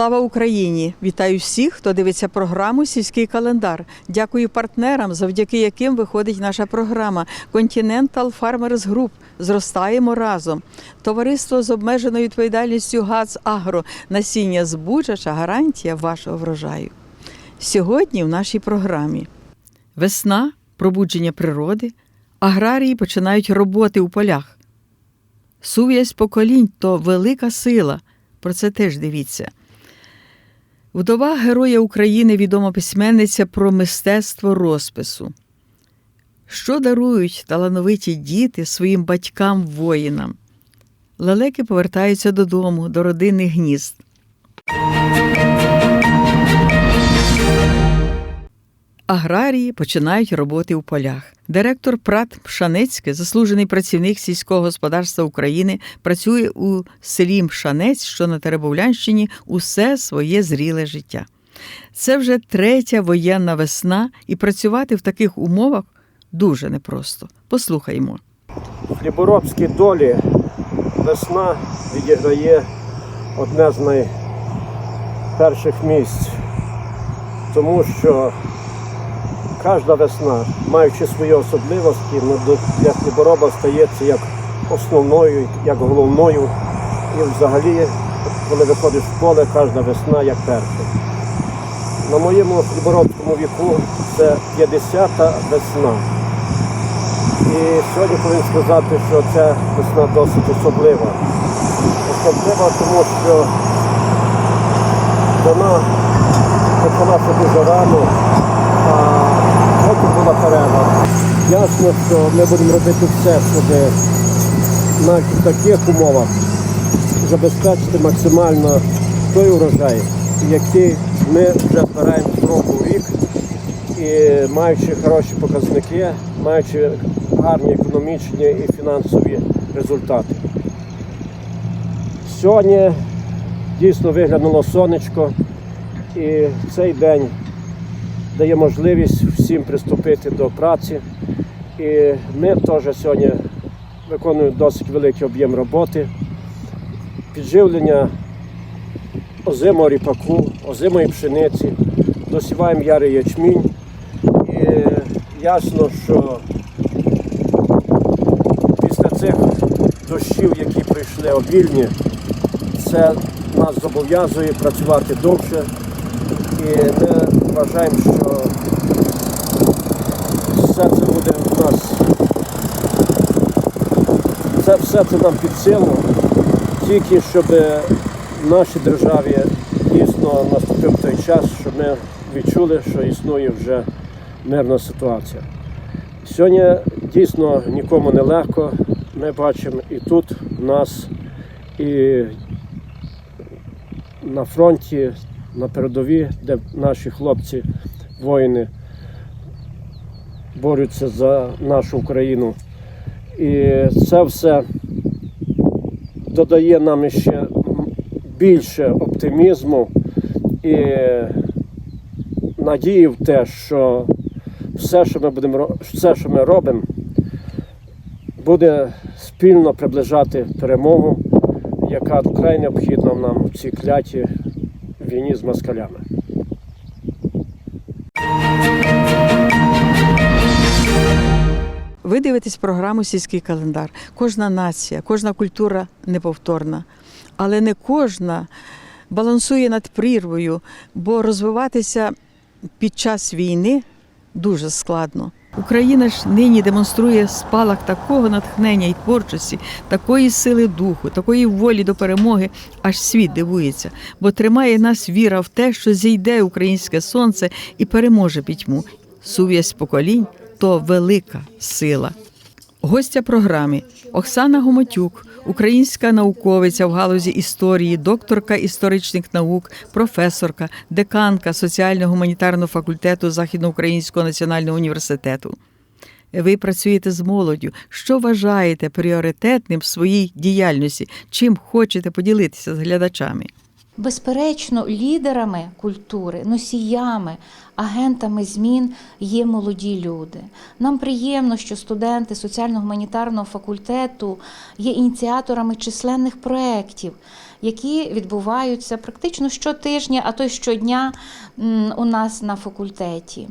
Слава Україні! Вітаю всіх, хто дивиться програму Сільський календар. Дякую партнерам, завдяки яким виходить наша програма Continental Farmers Group. Зростаємо разом. Товариство з обмеженою відповідальністю ГАЦ Агро. Насіння збучача гарантія вашого врожаю. Сьогодні в нашій програмі весна, пробудження природи, аграрії починають роботи у полях. Сув'язь поколінь то велика сила. Про це теж дивіться. Вдова Героя України відома письменниця про мистецтво розпису. Що дарують талановиті діти своїм батькам-воїнам? Лелеки повертаються додому, до родинних гнізд. Аграрії починають роботи у полях. Директор Прат Пшанецький, заслужений працівник сільського господарства України, працює у селі Мшанець, що на Теребовлянщині, усе своє зріле життя. Це вже третя воєнна весна, і працювати в таких умовах дуже непросто. Послухаймо. В хліборобській долі весна відіграє одне з найперших місць, тому що кожна весна, маючи свої особливості, для хлібороба стається як основною, як головною. І взагалі, коли виходиш в поле, кожна весна як перша. На моєму хліборобському віку це 50-та весна. І сьогодні повинен сказати, що ця весна досить особлива. Особлива, тому що вона почалася дуже рано, потім була перерва. Ясно, що ми будемо робити все, щоб в таких умовах забезпечити максимально той урожай, який ми вже збираємо з року в рік і маючи хороші показники, маючи гарні економічні і фінансові результати. Сьогодні дійсно виглянуло сонечко, і цей день дає можливість всім приступити до праці. І ми теж сьогодні виконуємо досить великий об'єм роботи. Підживлення озимого ріпаку, озимої пшениці, досіваємо ярий ячмінь. І ясно, що після цих дощів, які прийшли обільні, це нас зобов'язує працювати довше. І ми вважаємо, що нас, це все це нам під силу, тільки щоб в нашій державі дійсно наступив той час, щоб ми відчули, що існує вже мирна ситуація. Сьогодні дійсно нікому не легко. Ми бачимо і тут у нас, і на фронті, на передовій, де наші хлопці, воїни борються за нашу Україну. І це все додає нам ще більше оптимізму і надії в те, що все, що ми будемо все, що ми робимо, буде спільно приближати перемогу, яка вкрай необхідна нам в цій кляті війні з москалями. Ви дивитесь програму Сільський календар. Кожна нація, кожна культура неповторна, але не кожна балансує над прірвою, бо розвиватися під час війни дуже складно. Україна ж нині демонструє спалах такого натхнення і творчості, такої сили духу, такої волі до перемоги, аж світ дивується, бо тримає нас віра в те, що зійде українське сонце і переможе пітьму. Сув'язь поколінь то велика сила. Гостя програми Оксана Гомотюк, українська науковиця в галузі історії, докторка історичних наук, професорка, деканка соціально-гуманітарного факультету Західноукраїнського національного університету. Ви працюєте з молоддю. Що вважаєте пріоритетним в своїй діяльності? Чим хочете поділитися з глядачами? Безперечно, лідерами культури, носіями, агентами змін є молоді люди. Нам приємно, що студенти соціально-гуманітарного факультету є ініціаторами численних проєктів, які відбуваються практично щотижня, а то й щодня у нас на факультеті.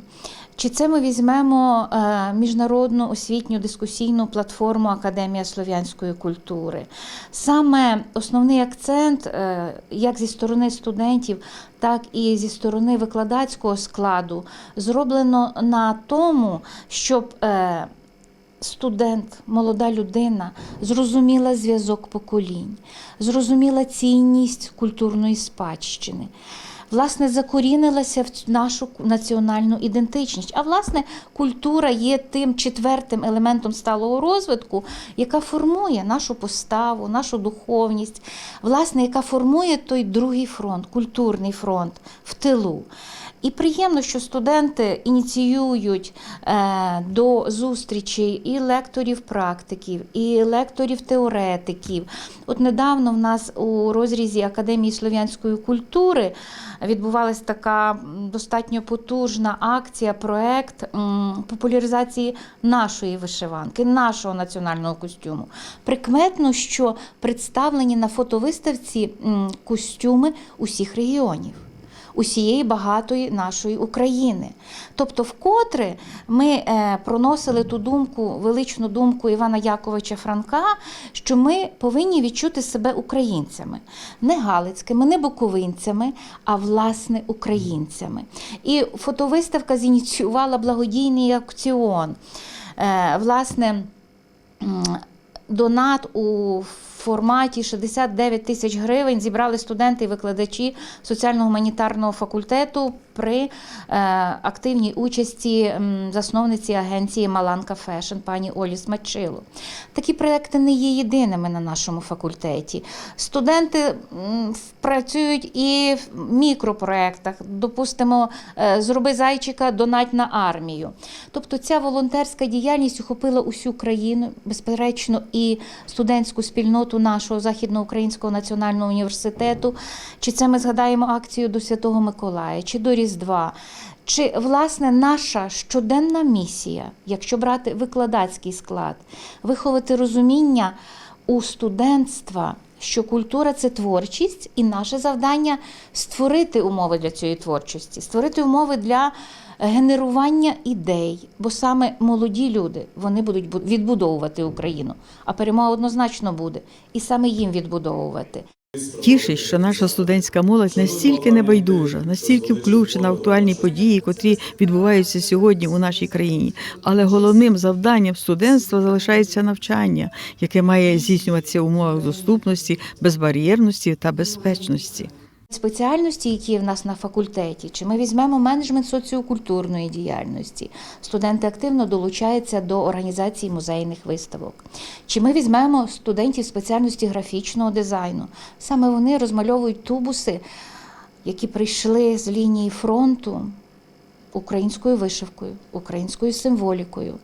Чи це ми візьмемо е, міжнародну освітню дискусійну платформу Академія слов'янської культури? Саме основний акцент, е, як зі сторони студентів, так і зі сторони викладацького складу, зроблено на тому, щоб е, студент, молода людина зрозуміла зв'язок поколінь, зрозуміла цінність культурної спадщини. Власне, закорінилася в нашу національну ідентичність. А власне, культура є тим четвертим елементом сталого розвитку, яка формує нашу поставу, нашу духовність, власне, яка формує той другий фронт, культурний фронт в тилу. І приємно, що студенти ініціюють е, до зустрічей і лекторів-практиків, і лекторів-теоретиків. От недавно в нас у розрізі Академії слов'янської культури відбувалася така достатньо потужна акція, проект популяризації нашої вишиванки, нашого національного костюму. Прикметно, що представлені на фотовиставці костюми усіх регіонів усієї багатої нашої України. Тобто, вкотре ми е, проносили ту думку, величну думку Івана Яковича Франка, що ми повинні відчути себе українцями, не галицькими, не буковинцями, а власне українцями. І фотовиставка зініціювала благодійний аукціон. Е, Власне, донат у форматі 69 тисяч гривень зібрали студенти і викладачі соціально-гуманітарного факультету при е, активній участі засновниці агенції Маланка Фешн пані Олі Смачило. Такі проекти не є єдиними на нашому факультеті. Студенти працюють і в мікропроектах, допустимо, е, зроби зайчика, донать на армію. Тобто ця волонтерська діяльність охопила усю країну, безперечно, і студентську спільноту нашого Західноукраїнського національного університету. Чи це ми згадаємо акцію до Святого Миколая, чи до Різдва. Чи власне наша щоденна місія, якщо брати викладацький склад, виховати розуміння у студентства, що культура це творчість, і наше завдання створити умови для цієї творчості, створити умови для генерування ідей, бо саме молоді люди вони будуть бу- відбудовувати Україну, а перемога однозначно буде, і саме їм відбудовувати. Тішить, що наша студентська молодь настільки небайдужа, настільки включена в актуальні події, котрі відбуваються сьогодні у нашій країні. Але головним завданням студентства залишається навчання, яке має здійснюватися в умовах доступності, безбар'єрності та безпечності. Спеціальності, які в нас на факультеті, чи ми візьмемо менеджмент соціокультурної діяльності, студенти активно долучаються до організації музейних виставок. Чи ми візьмемо студентів спеціальності графічного дизайну? Саме вони розмальовують тубуси, які прийшли з лінії фронту українською вишивкою, українською символікою.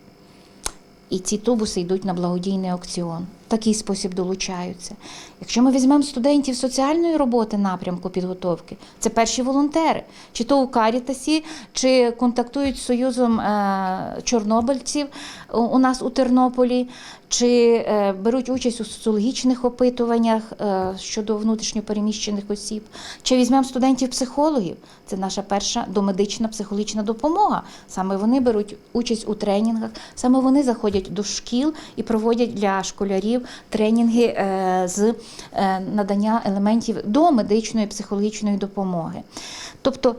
І ці тубуси йдуть на благодійний аукціон. Такий спосіб долучаються. Якщо ми візьмемо студентів соціальної роботи напрямку підготовки, це перші волонтери, чи то у Карітасі, чи контактують з Союзом е, чорнобильців у- у нас у Тернополі, чи е, беруть участь у соціологічних опитуваннях е, щодо внутрішньопереміщених осіб, чи візьмемо студентів-психологів. Це наша перша домедична психологічна допомога. Саме вони беруть участь у тренінгах, саме вони заходять до шкіл і проводять для школярів тренінги е, з е, надання елементів до медичної психологічної допомоги. Тобто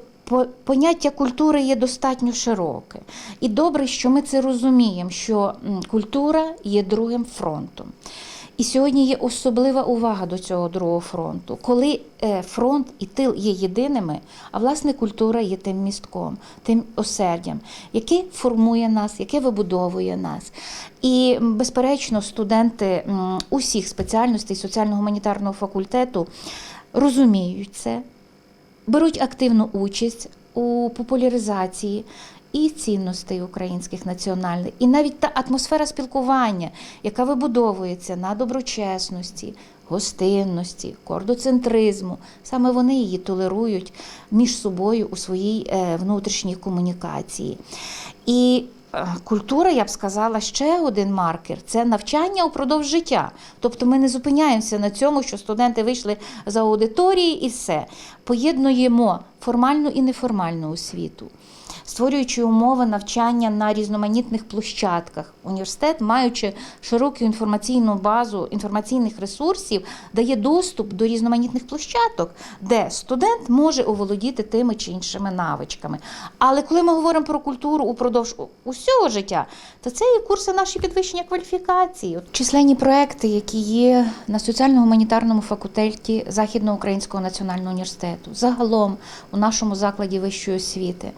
поняття культури є достатньо широке. І добре, що ми це розуміємо, що культура є другим фронтом. І сьогодні є особлива увага до цього другого фронту, коли е, фронт і тил є єдиними, а власне культура є тим містком, тим осердям, яке формує нас, яке вибудовує нас. І безперечно, студенти усіх спеціальностей соціально-гуманітарного факультету розуміють це, беруть активну участь у популяризації і цінностей українських національних, і навіть та атмосфера спілкування, яка вибудовується на доброчесності, гостинності, кордоцентризму. Саме вони її толерують між собою у своїй е, внутрішній комунікації. І е, культура, я б сказала, ще один маркер це навчання упродовж життя. Тобто ми не зупиняємося на цьому, що студенти вийшли з аудиторії і все. Поєднуємо формальну і неформальну освіту. Створюючи умови навчання на різноманітних площадках, університет, маючи широку інформаційну базу інформаційних ресурсів, дає доступ до різноманітних площадок, де студент може оволодіти тими чи іншими навичками. Але коли ми говоримо про культуру упродовж усього життя, то це і курси наші підвищення кваліфікації. Численні проекти, які є на соціально-гуманітарному факультеті Західноукраїнського національного університету, загалом у нашому закладі вищої освіти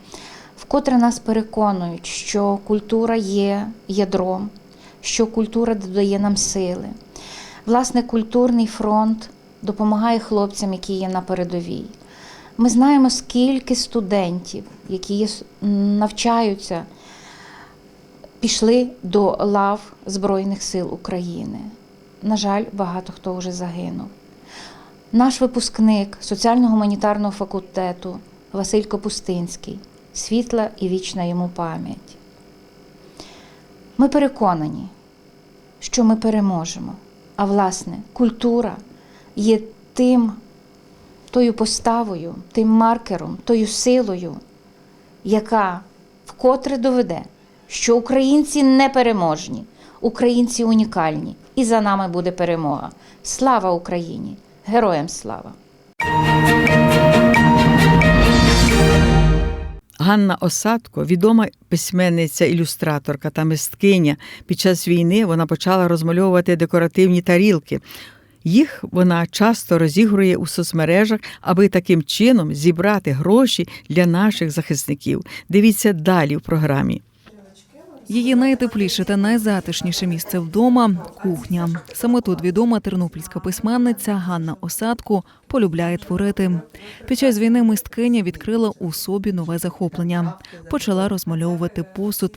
вкотре нас переконують, що культура є ядром, що культура додає нам сили. Власне, культурний фронт допомагає хлопцям, які є на передовій. Ми знаємо, скільки студентів, які навчаються, пішли до лав Збройних сил України. На жаль, багато хто вже загинув. Наш випускник соціально-гуманітарного факультету Василь Капустинський, світла і вічна йому пам'ять. Ми переконані, що ми переможемо. А власне, культура є тим, тою поставою, тим маркером, тою силою, яка вкотре доведе, що українці непереможні, українці унікальні, і за нами буде перемога. Слава Україні! Героям слава! Ганна Осадко, відома письменниця, ілюстраторка та мисткиня. Під час війни вона почала розмальовувати декоративні тарілки. Їх вона часто розігрує у соцмережах, аби таким чином зібрати гроші для наших захисників. Дивіться далі в програмі. Її найтепліше та найзатишніше місце вдома кухня. Саме тут відома тернопільська письменниця Ганна Осадко полюбляє творити. Під час війни мисткиня відкрила у собі нове захоплення. Почала розмальовувати посуд.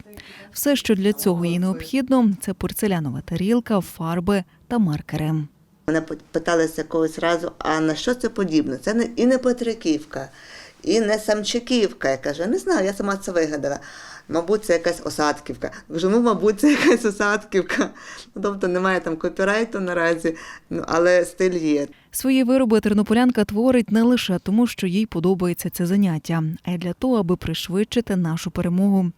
Все, що для цього їй необхідно, це порцелянова тарілка, фарби та маркери. Мене питалися когось разу, а на що це подібне? Це не і не Петриківка, і не Самчиківка. Я кажу, не знаю, я сама це вигадала. Мабуть, це якась осадківка. Кажу, ну, мабуть, це якась осадківка. Ну, тобто немає там копірайту наразі, ну, але стиль є. Свої вироби тернополянка творить не лише тому, що їй подобається це заняття, а й для того, аби пришвидшити нашу перемогу.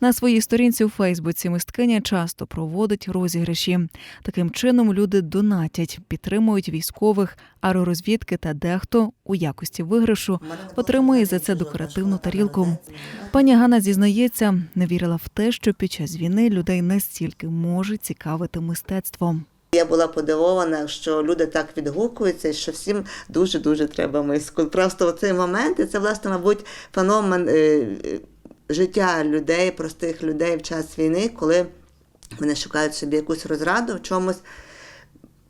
На своїй сторінці у Фейсбуці мисткиня часто проводить розіграші. Таким чином люди донатять, підтримують військових, аеророзвідки та дехто у якості виграшу отримує за це декоративну тарілку. Пані Ганна зізнається, не вірила в те, що під час війни людей настільки може цікавити мистецтво. Я була подивована, що люди так відгукуються, що всім дуже-дуже треба миску. Просто в цей момент, і це, власне, мабуть, феномен е, е, життя людей, простих людей в час війни, коли вони шукають собі якусь розраду в чомусь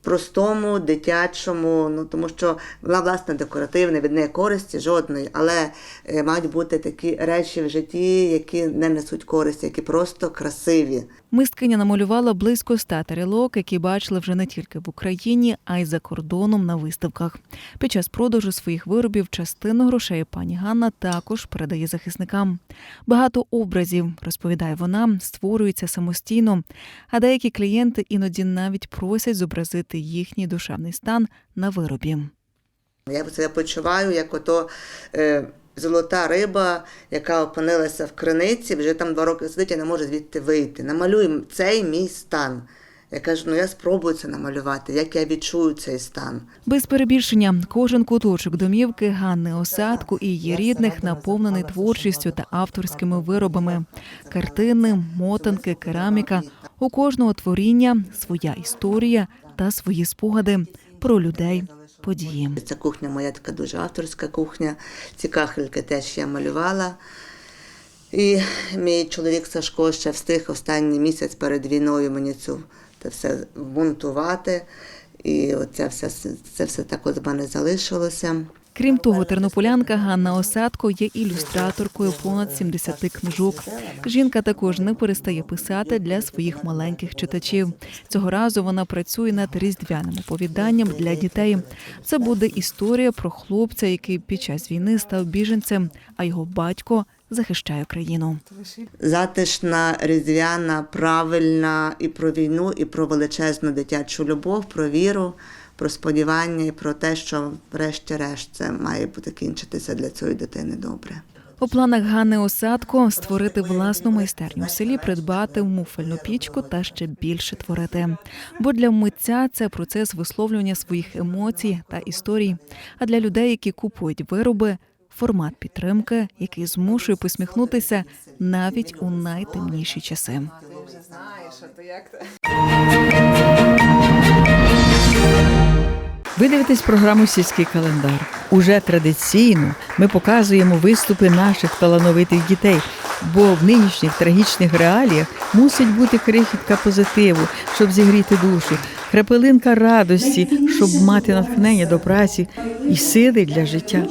простому, дитячому, ну тому що вона власне декоративна, від неї користі жодної, але е, мають бути такі речі в житті, які не несуть користі, які просто красиві. Мисткиня намалювала близько ста тарілок, які бачили вже не тільки в Україні, а й за кордоном на виставках. Під час продажу своїх виробів частину грошей пані Ганна також передає захисникам. Багато образів, розповідає вона, створюється самостійно, а деякі клієнти іноді навіть просять зобразити їхній душевний стан на виробі. Я себе почуваю, як ото е, золота риба, яка опинилася в криниці, вже там два роки сидить і не може звідти вийти. Намалюй цей мій стан. Я кажу, ну я спробую це намалювати, як я відчую цей стан. Без перебільшення, кожен куточок домівки Ганни Осадку і її рідних наповнений творчістю та авторськими виробами: картини, мотанки, кераміка. У кожного творіння своя історія та свої спогади про людей, події. Ця кухня моя така дуже авторська кухня. Ці кахельки теж я малювала. І мій чоловік Сашко ще встиг останній місяць перед війною мені цю це все вмонтувати. І оце все, це все так от мене залишилося. Крім того, тернополянка Ганна Осадко є ілюстраторкою понад 70 книжок. Жінка також не перестає писати для своїх маленьких читачів. Цього разу вона працює над різдвяним оповіданням для дітей. Це буде історія про хлопця, який під час війни став біженцем, а його батько захищає країну. затишна, різдвяна, правильна і про війну, і про величезну дитячу любов, про віру, про сподівання і про те, що врешті-решт це має бути кінчитися для цієї дитини добре. У планах Ганни Осадко створити власну майстерню у селі, придбати муфельну пічку та ще більше творити. Бо для митця це процес висловлювання своїх емоцій та історій. А для людей, які купують вироби, формат підтримки, який змушує посміхнутися навіть у найтемніші часи. Ви дивитесь програму Сільський календар. Уже традиційно ми показуємо виступи наших талановитих дітей, бо в нинішніх трагічних реаліях мусить бути крихітка позитиву, щоб зігріти душу, крапелинка радості, щоб мати натхнення до праці і сили для життя.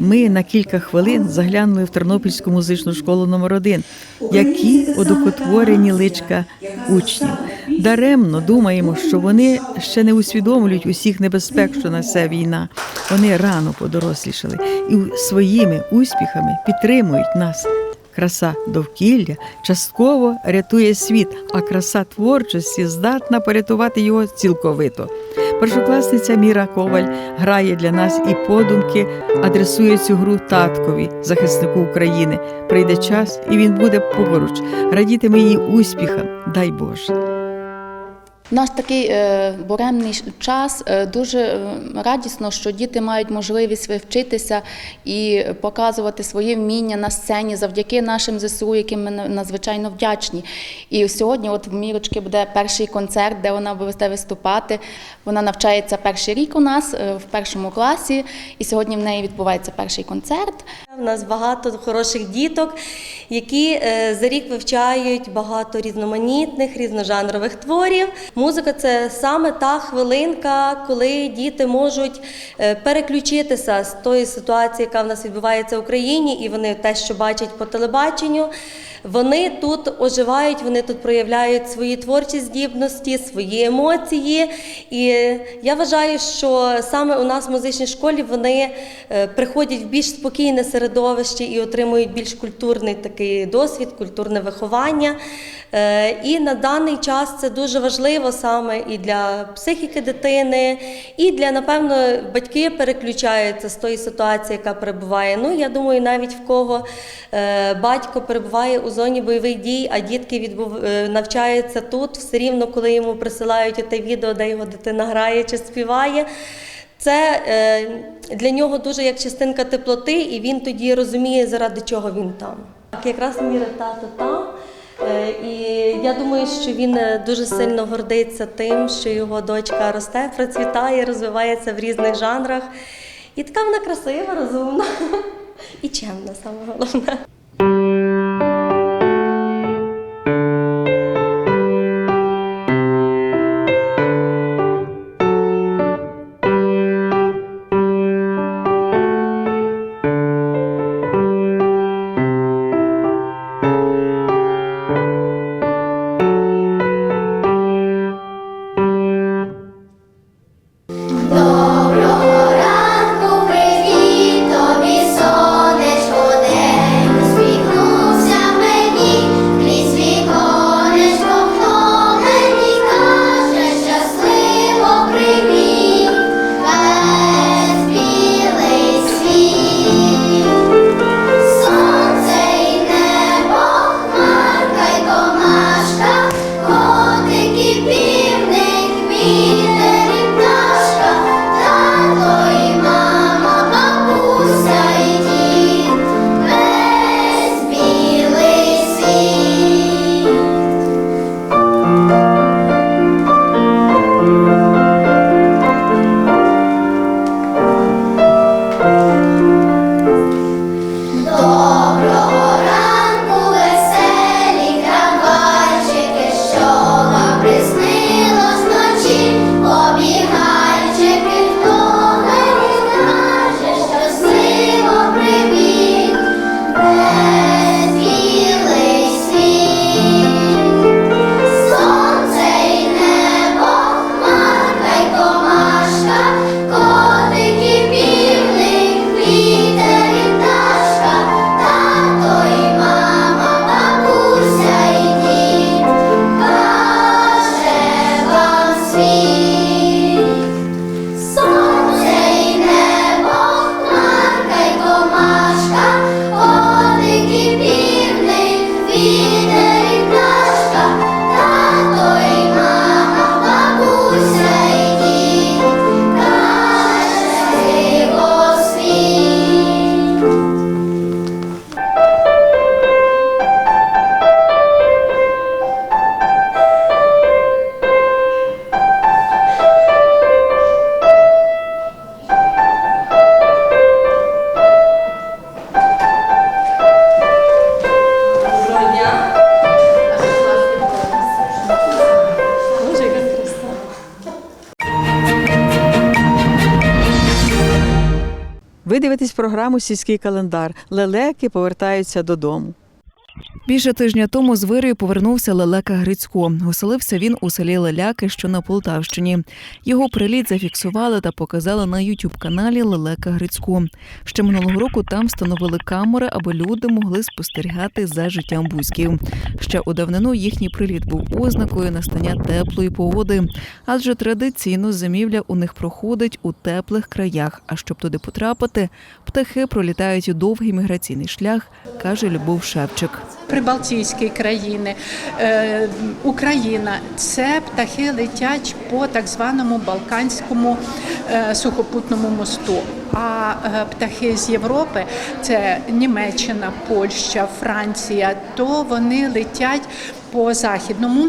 Ми на кілька хвилин заглянули в Тернопільську музичну школу номер 1 які одухотворені личка учнів. Даремно думаємо, що вони ще не усвідомлюють усіх небезпек, що несе війна. Вони рано подорослішали і своїми успіхами підтримують нас. Краса довкілля частково рятує світ, а краса творчості здатна порятувати його цілковито. Першокласниця Міра Коваль грає для нас і подумки адресує цю гру таткові, захиснику України. Прийде час, і він буде поруч. Радітиме її успіхам. Дай Боже. Наш такий е, буремний час е, дуже е, радісно, що діти мають можливість вивчитися і показувати свої вміння на сцені завдяки нашим ЗСУ, яким ми надзвичайно вдячні. І сьогодні, от в Мірочки буде перший концерт, де вона буде виступати. Вона навчається перший рік у нас в першому класі, і сьогодні в неї відбувається перший концерт. У нас багато хороших діток, які за рік вивчають багато різноманітних, різножанрових творів. Музика це саме та хвилинка, коли діти можуть е, переключитися з тої ситуації, яка в нас відбувається в Україні, і вони те, що бачать по телебаченню. Вони тут оживають, вони тут проявляють свої творчі здібності, свої емоції. І я вважаю, що саме у нас в музичній школі вони е, приходять в більш спокійне середовище і отримують більш культурний такий досвід, культурне виховання. Е, І на даний час це дуже важливо саме і для психіки дитини, і для, напевно, батьки переключаються з тої ситуації, яка перебуває. Ну, я думаю, навіть в кого е, батько перебуває у зоні бойових дій, а дітки відбув... е, навчаються тут, все рівно, коли йому присилають те відео, де його дитина грає чи співає. Це е, для нього дуже як частинка теплоти, і він тоді розуміє, заради чого він там. Так, якраз міра тато там. Е, І я думаю, що він дуже сильно гордиться тим, що його дочка росте, процвітає, розвивається в різних жанрах. І така вона красива, розумна і чемна, саме головне. Програму Сільський календар. Лелеки повертаються додому. Більше тижня тому з вирою повернувся Лелека Грицько. Оселився він у селі Леляки, що на Полтавщині. Його приліт зафіксували та показали на ютуб каналі Лелека Грицько. Ще минулого року там встановили камери, аби люди могли спостерігати за життям бузьків. Ще у давнину їхній приліт був ознакою настання теплої погоди, адже традиційно зимівля у них проходить у теплих краях. А щоб туди потрапити, птахи пролітають довгий міграційний шлях, каже Любов Шевчик. Прибалтійські країни, е, Україна це птахи летять по так званому Балканському е, сухопутному мосту. А е, птахи з Європи це Німеччина, Польща, Франція, то вони летять по західному.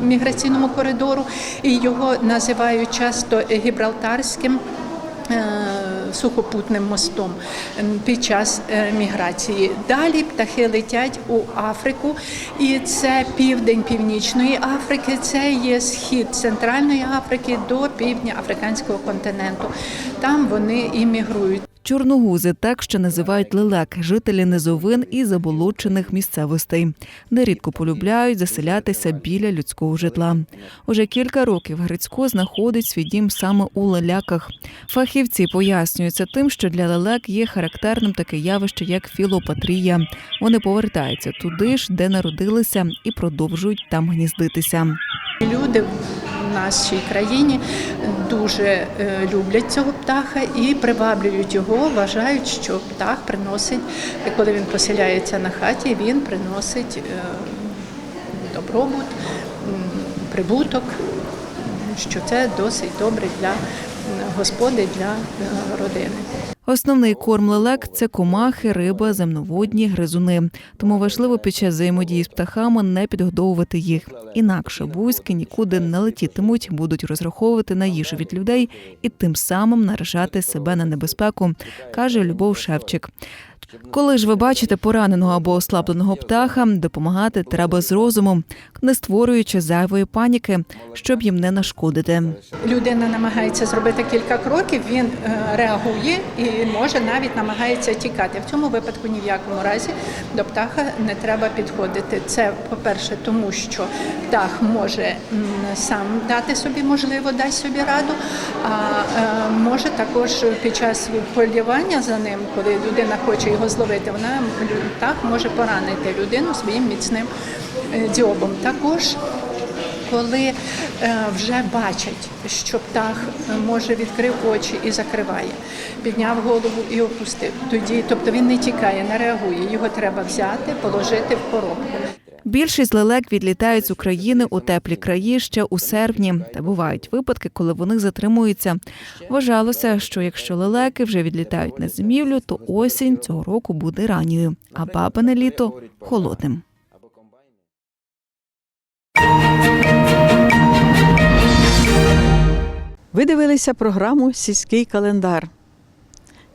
Міграційному коридору і його називають часто гібралтарським сухопутним мостом під час е, міграції. Далі птахи летять у Африку, і це південь Північної Африки, це є схід Центральної Африки до півдня Африканського континенту. Там вони і мігрують. Чорногузи так ще називають лелек, жителі низовин і заболочених місцевостей. Нерідко полюбляють заселятися біля людського житла. Уже кілька років Грицько знаходить свій дім саме у леляках. Фахівці пояснюються тим, що для лелек є характерним таке явище, як філопатрія. Вони повертаються туди ж, де народилися, і продовжують там гніздитися. Люди в нашій країні дуже е, люблять цього птаха і приваблюють його, вважають, що птах приносить, коли він поселяється на хаті, він приносить е, добробут, прибуток, що це досить добре для господи, для е, родини. Основний корм лелек це комахи, риба, земноводні, гризуни. Тому важливо під час взаємодії з птахами не підгодовувати їх. Інакше бузьки нікуди не летітимуть, будуть розраховувати на їжу від людей і тим самим наражати себе на небезпеку, каже Любов Шевчик. Коли ж ви бачите пораненого або ослабленого птаха, допомагати треба з розумом, не створюючи зайвої паніки, щоб їм не нашкодити. Людина намагається зробити кілька кроків, він е, реагує і може навіть намагається тікати. В цьому випадку ні в якому разі до птаха не треба підходити. Це, по-перше, тому що птах може сам дати собі, можливо, дасть собі раду, а е, може також під час полювання за ним, коли людина хоче його зловити, вона птах може поранити людину своїм міцним е, дзьобом. Також коли е, вже бачать, що птах е, може відкрив очі і закриває, підняв голову і опустив. Тоді, тобто він не тікає, не реагує. Його треба взяти, положити в коробку. Більшість лелек відлітають з України у теплі краї ще у серпні. Та бувають випадки, коли вони затримуються. Вважалося, що якщо лелеки вже відлітають на зимівлю, то осінь цього року буде ранньою, а бабине літо холодним. Ви дивилися програму Сільський календар.